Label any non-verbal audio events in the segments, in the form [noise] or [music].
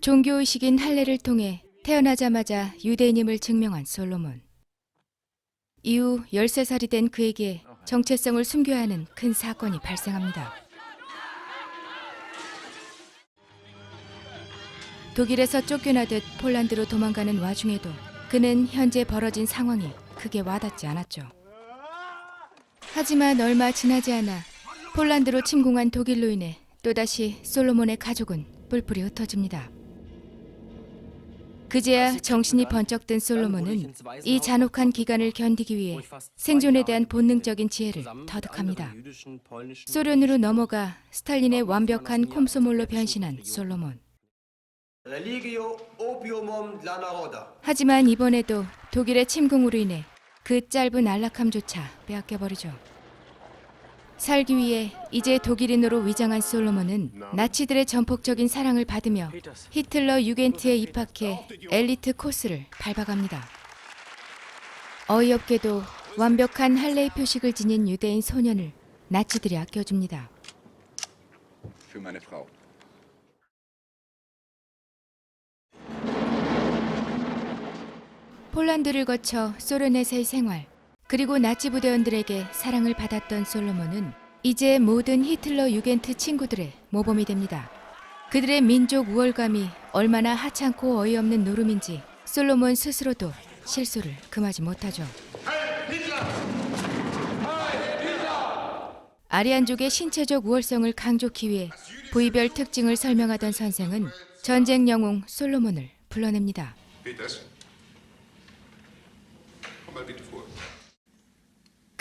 종교의식인 할례를 통해 태어나자마자 유대인임을 증명한 솔로몬. 이후 13살이 된 그에게 정체성을 숨겨야 하는 큰 사건이 발생합니다. 독일에서 쫓겨나듯 폴란드로 도망가는 와중에도 그는 현재 벌어진 상황이 크게 와닿지 않았죠. 하지만 얼마 지나지 않아 폴란드로 침공한 독일로 인해 또다시 솔로몬의 가족은 뿔뿔이 흩어집니다. 그제야 정신이 번쩍 든 솔로몬은 이 잔혹한 기간을 견디기 위해 생존에 대한 본능적인 지혜를 터득합니다. 소련으로 넘어가 스탈린의 완벽한 콤소몰로 변신한 솔로몬. 하지만 이번에도 독일의 침공으로 인해 그 짧은 안락함조차 빼앗겨버리죠. 살기 위해 이제 독일인으로 위장한 솔로몬은 나치들의 전폭적인 사랑을 받으며 히틀러 유겐트에 입학해 엘리트 코스를 밟아갑니다. 어이없게도 완벽한 할례의 표식을 지닌 유대인 소년을 나치들이 아껴줍니다. 폴란드를 거쳐 소련에서의 생활, 그리고 나치 부대원들에게 사랑을 받았던 솔로몬은 이제 모든 히틀러 유겐트 친구들의 모범이 됩니다. 그들의 민족 우월감이 얼마나 하찮고 어이없는 노름인지 솔로몬 스스로도 실수를 금하지 못하죠. 아리안족의 신체적 우월성을 강조하기 위해 부위별 특징을 설명하던 선생은 전쟁 영웅 솔로몬을 불러냅니다.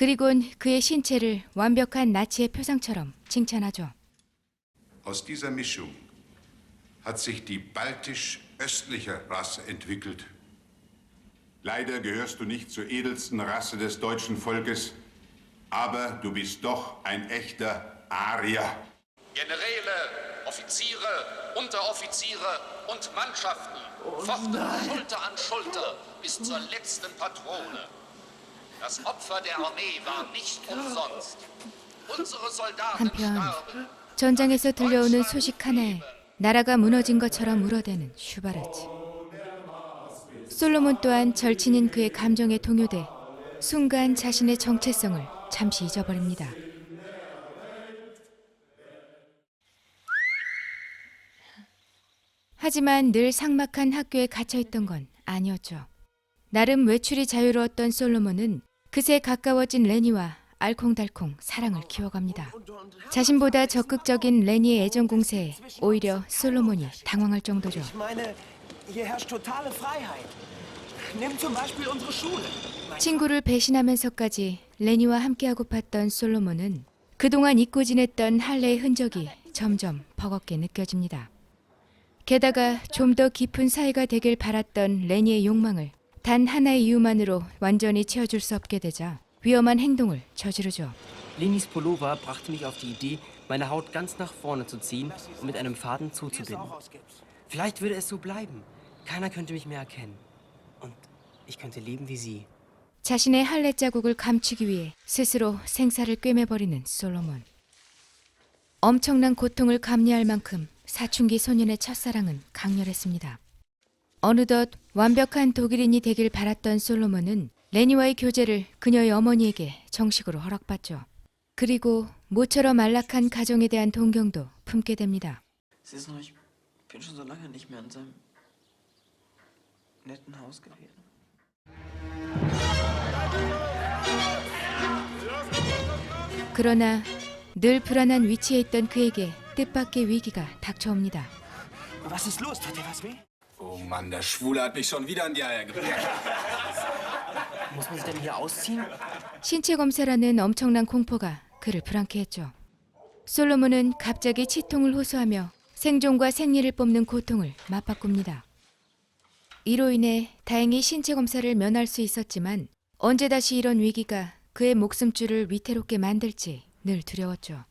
그리곤 그의 신체를 완벽한 나치의 표상처럼 칭찬하죠. Aus dieser Mischung hat sich die baltisch-östliche Rasse entwickelt. Leider gehörst du nicht zur edelsten Rasse des deutschen Volkes, aber du bist doch ein echter Arier. Generäle, Offiziere, Unteroffiziere und Mannschaften fochten Schulter an Schulter bis zur letzten Patrone. Das Opfer der Armee war nicht umsonst. Unsere Soldaten 한편 starben. 전장에서 들려오는 소식 하나에 나라가 무너진 것처럼 울어대는 슈바르츠. 솔로몬 또한 절친인 그의 감정에 동요돼 순간 자신의 정체성을 잠시 잊어버립니다. 하지만 늘 삭막한 학교에 갇혀 있던 건 아니었죠. 나름 외출이 자유로웠던 솔로몬은 그새 가까워진 레니와 알콩달콩 사랑을 키워갑니다. 자신보다 적극적인 레니의 애정 공세에 오히려 솔로몬이 당황할 정도죠. 친구를 배신하면서까지 레니와 함께하고 봤던 솔로몬은 그동안 잊고 지냈던 할례의 흔적이 점점 버겁게 느껴집니다. 게다가 좀 더 깊은 사이가 되길 바랐던 레니의 욕망을 단 하나의 이유만으로 완전히 채워줄 수 없게 되자 위험한 행동을 저지르죠. Lenis Pullover brachte mich auf die Idee, meine Haut ganz nach vorne zu ziehen und mit einem Faden zuzubinden. Vielleicht würde es so bleiben. Keiner könnte mich mehr erkennen. Und ich könnte leben wie sie. 자신의 할례 자국을 감추기 위해 스스로 생사를 꿰매버리는 솔로몬. 엄청난 고통을 감내할 만큼 사춘기 소년의 첫사랑은 강렬했습니다. 어느덧 완벽한 독일인이 되길 바랐던 솔로몬은 레니와의 교제를 그녀의 어머니에게 정식으로 허락받죠. 그리고 모처럼 안락한 가정에 대한 동경도 품게 됩니다. Sie wissen noch, ich bin schon so lange nicht mehr in seinem netten Haus gewesen. 그러나 늘 불안한 위치에 있던 그에게 뜻밖의 위기가 닥쳐옵니다. Was ist los? Tut dir was weh? Oh Mann, der Schwule hat mich schon wieder an die Eier gepackt. [laughs] Muss man sich denn hier ausziehen? 신체 검사라는 엄청난 공포가 그를 불안케 했죠. 솔로몬은 갑자기 치통을 호소하며 생존과 생리를 뽑는 고통을 맞바꿉니다. 이로 인해 다행히 신체 검사를 면할 수 있었지만 언제 다시 이런 위기가 그의 목숨줄을 위태롭게 만들지 늘 두려웠죠.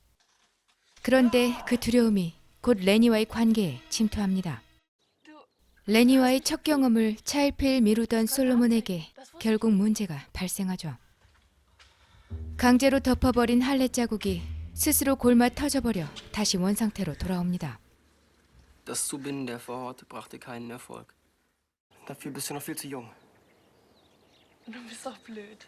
그런데 그 두려움이 곧 레니와의 관계에 침투합니다. 레니와의 첫 경험을 차일피일 미루던 솔로몬에게 결국 문제가 발생하죠. 강제로 덮어버린 할례 자국이 스스로 골마 터져버려 다시 원상태로 돌아옵니다. Das Zubinden der Vorhaut brachte keinen Erfolg. Dafür bist du noch viel zu jung. Du bist doch blöd.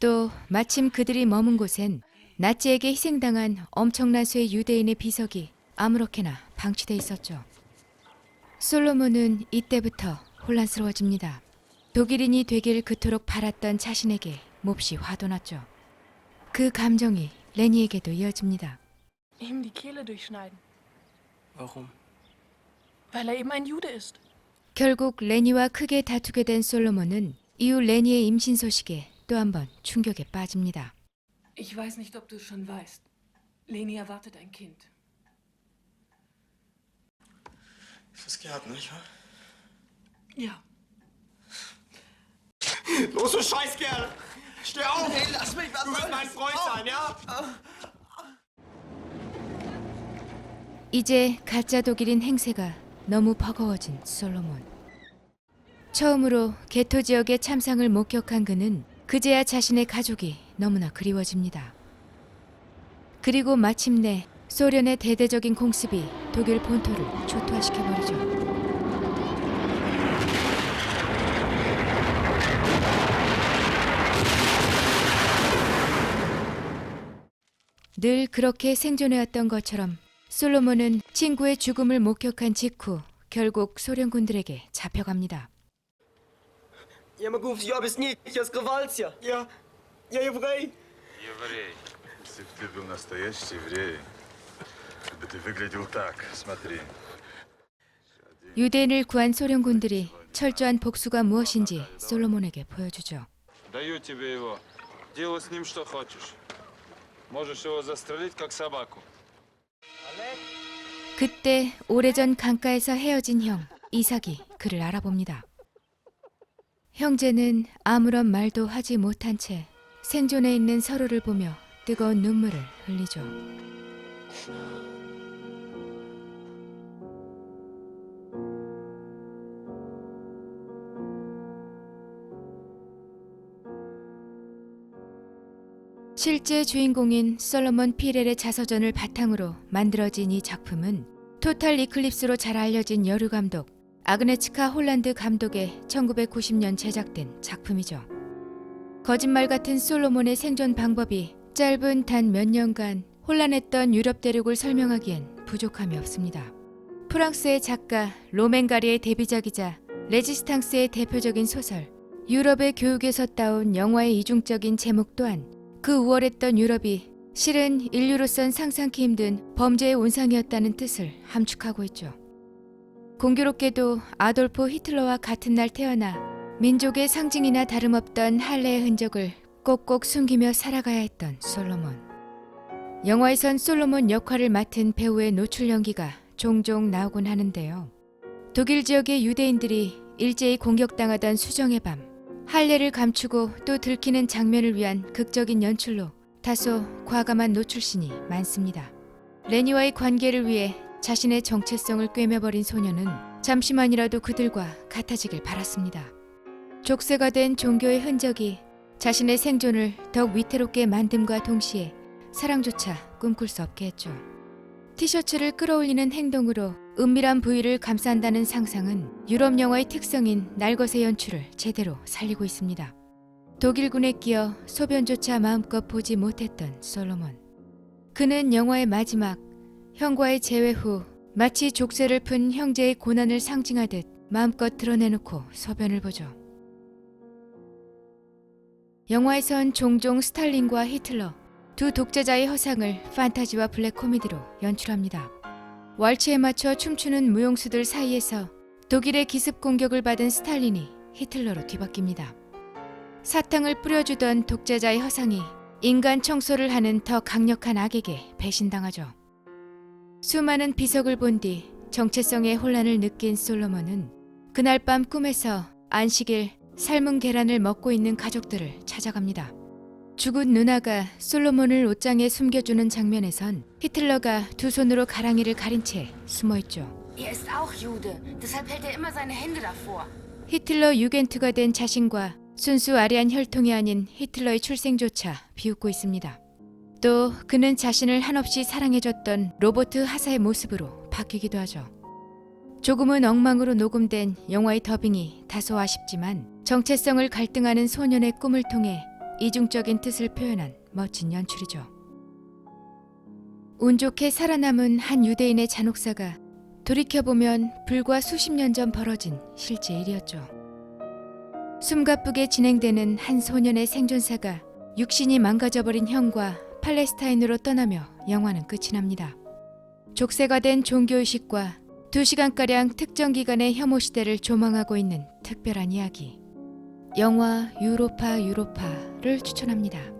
또 마침 그들이 머문 곳엔 나치에게 희생당한 엄청난 수의 유대인의 비석이 아무렇게나 방치돼 있었죠. 솔로몬은 이때부터 혼란스러워집니다. 독일인이 되길 그토록 바랐던 자신에게 몹시 화도 났죠. 그 감정이 레니에게도 이어집니다. Ihm die Kehle durchschneiden, Warum? weil er eben ein Jude ist. 결국 레니와 크게 다투게 된 솔로몬은 이후 레니의 임신 소식에 또 한 번 충격에 빠집니다. Ich weiß nicht, ob du es schon weißt. Leni erwartet ein Kind. Fürs Gärten, nicht wahr? Ja. Los, du Scheißkerl! Steh auf! Hey, lass mich, was Du wirst mein Freund sein, ja? 이제 가짜 독일인 행세가 너무 버거워진 솔로몬. 처음으로 개토 지역의 참상을 목격한 그는 그제야 자신의 가족이 너무나 그리워집니다. 그리고 마침내 소련의 대대적인 공습이 독일 본토를 초토화시켜버리죠. 늘 그렇게 생존해왔던 것처럼 솔로몬은 친구의 죽음을 목격한 직후 결국 소련군들에게 잡혀갑니다. Я могу все объяснить, я скрывался. Я... я еврей. Еврей. Если бы ты был настоящий еврей, то бы ты выглядел так. Смотри. 유대인을 구한 소련군들이 철저한 복수가 무엇인지 솔로몬에게 보여주죠. Даю тебе его. Делай с ним что хочешь. Можешь его застрелить, как собаку. 그때 오래전 강가에서 헤어진 형 이삭이 그를 알아봅니다. 형제는 아무런 말도 하지 못한 채 생존해 있는 서로를 보며 뜨거운 눈물을 흘리죠. 실제 주인공인 솔로몬 피렐의 자서전을 바탕으로 만들어진 이 작품은 토탈 이클립스로 잘 알려진 여류 감독 아그네츠카 홀란드 감독의 1990년 제작된 작품이죠. 거짓말 같은 솔로몬의 생존 방법이 짧은 단 몇 년간 혼란했던 유럽 대륙을 설명하기엔 부족함이 없습니다. 프랑스의 작가 로맨가리의 데뷔작이자 레지스탕스의 대표적인 소설 유럽의 교육에서 따온 영화의 이중적인 제목 또한 그 우월했던 유럽이 실은 인류로선 상상케 힘든 범죄의 온상이었다는 뜻을 함축하고 있죠. 공교롭게도 아돌프 히틀러와 같은 날 태어나 민족의 상징이나 다름없던 할례의 흔적을 꼭꼭 숨기며 살아가야 했던 솔로몬. 영화에선 솔로몬 역할을 맡은 배우의 노출 연기가 종종 나오곤 하는데요. 독일 지역의 유대인들이 일제히 공격당하던 수정의 밤, 할례를 감추고 또 들키는 장면을 위한 극적인 연출로 다소 과감한 노출신이 많습니다. 레니와의 관계를 위해 자신의 정체성을 꿰매버린 소녀는 잠시만이라도 그들과 같아지길 바랐습니다. 족쇄가 된 종교의 흔적이 자신의 생존을 더욱 위태롭게 만듦과 동시에 사랑조차 꿈꿀 수 없게 했죠. 티셔츠를 끌어올리는 행동으로 은밀한 부위를 감싼다는 상상은 유럽 영화의 특성인 날것의 연출을 제대로 살리고 있습니다. 독일군에 끼어 소변조차 마음껏 보지 못했던 솔로몬. 그는 영화의 마지막 형과의 재회 후 마치 족쇄를 푼 형제의 고난을 상징하듯 마음껏 드러내놓고 소변을 보죠. 영화에선 종종 스탈린과 히틀러 두 독재자의 허상을 판타지와 블랙 코미디로 연출합니다. 왈츠에 맞춰 춤추는 무용수들 사이에서 독일의 기습 공격을 받은 스탈린이 히틀러로 뒤바뀝니다. 사탕을 뿌려주던 독재자의 허상이 인간 청소를 하는 더 강력한 악에게 배신당하죠. 수많은 비석을 본 뒤 정체성의 혼란을 느낀 솔로몬은 그날 밤 꿈에서 안식일 삶은 계란을 먹고 있는 가족들을 찾아갑니다. 죽은 누나가 솔로몬을 옷장에 숨겨주는 장면에선 히틀러가 두 손으로 가랑이를 가린 채 숨어 있죠. Er ist auch Jude, deshalb hält er immer seine Hände davor. 히틀러 유겐트가 된 자신과 순수 아리안 혈통이 아닌 히틀러의 출생조차 비웃고 있습니다. 또 그는 자신을 한없이 사랑해줬던 로버트 하사의 모습으로 바뀌기도 하죠. 조금은 엉망으로 녹음된 영화의 더빙이 다소 아쉽지만 정체성을 갈등하는 소년의 꿈을 통해 이중적인 뜻을 표현한 멋진 연출이죠. 운 좋게 살아남은 한 유대인의 잔혹사가 돌이켜보면 불과 수십 년 전 벌어진 실제 일이었죠. 숨가쁘게 진행되는 한 소년의 생존사가 육신이 망가져버린 형과 팔레스타인으로 떠나며 영화는 끝이 납니다. 족쇄가 된 종교의식과 두 시간가량 특정 기간의 혐오 시대를 조망하고 있는 특별한 이야기. 영화 유로파 유로파 를 추천합니다.